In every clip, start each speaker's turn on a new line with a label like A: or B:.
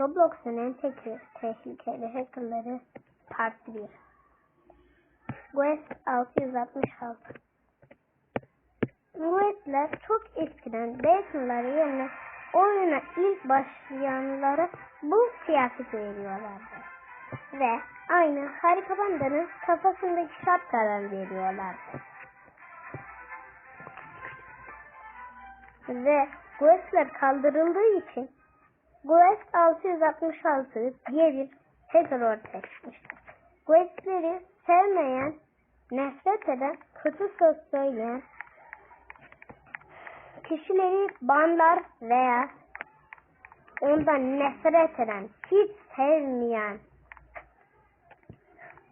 A: Roblox'un en te- tehlikeli hackerları Part 1 Quest 666 Quest'ler çok eskiden Bacon'ları yerine oyuna ilk başlayanlara bu kıyafet veriyorlardı. Ve aynı Harika Panda'nın kafasındaki şapkalar veriyorlardı. Ve Quest'ler kaldırıldığı için Quest 666 diye bir hacker ortaya çıkmıştı. Quest'leri sevmeyen, nefret eden, kötü söz söyleyen kişileri banlar veya ondan nefret eden, hiç sevmeyen,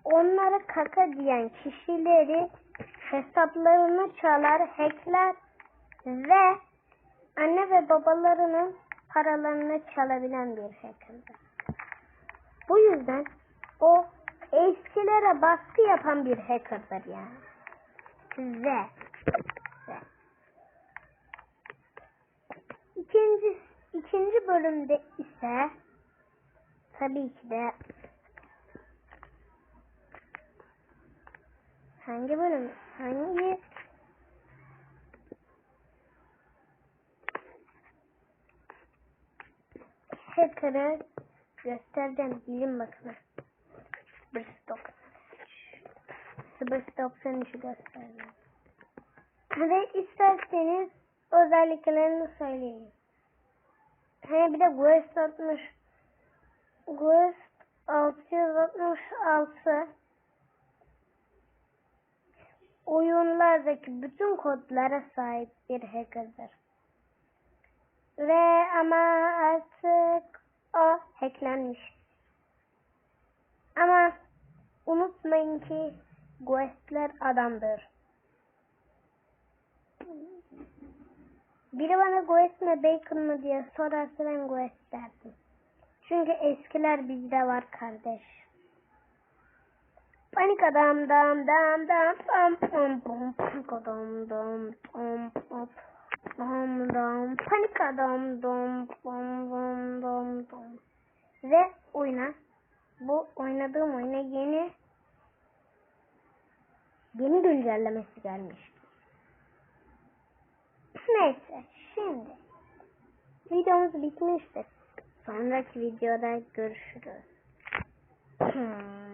A: onlara kaka diyen kişileri hesaplarını çalar, hackler ve anne ve babalarının paralarını çalabilen bir hacker'dır. Bu yüzden o eskilere baskı yapan bir hacker'dır yani. Ve, ve ikinci, ikinci bölümde ise tabii ki de hangi bölüm hangi hacker'ı göstereceğim bilim bakımı 093 göstereceğim. Ve isterseniz özelliklerini söyleyeyim. Hani bir de Quest 60 Quest 666 oyunlardaki bütün kodlara sahip bir hacker'dır. Ve ama artık o hacklenmiş. Ama unutmayın ki Quest'ler adamdır. Biri bana Quest mi Bacon mı diye sorarsa ben Quest derdim. Çünkü eskiler bizde var kardeş. Panik adam dam dam dam pam pam pam pam pam dam dam panik adam dam pam dam dam dam ve oyna bu oynadığım oyuna yeni yeni güncellemesi gelmiş. Neyse şimdi videomuz bitmiştir. Sonraki videoda görüşürüz. Hmm.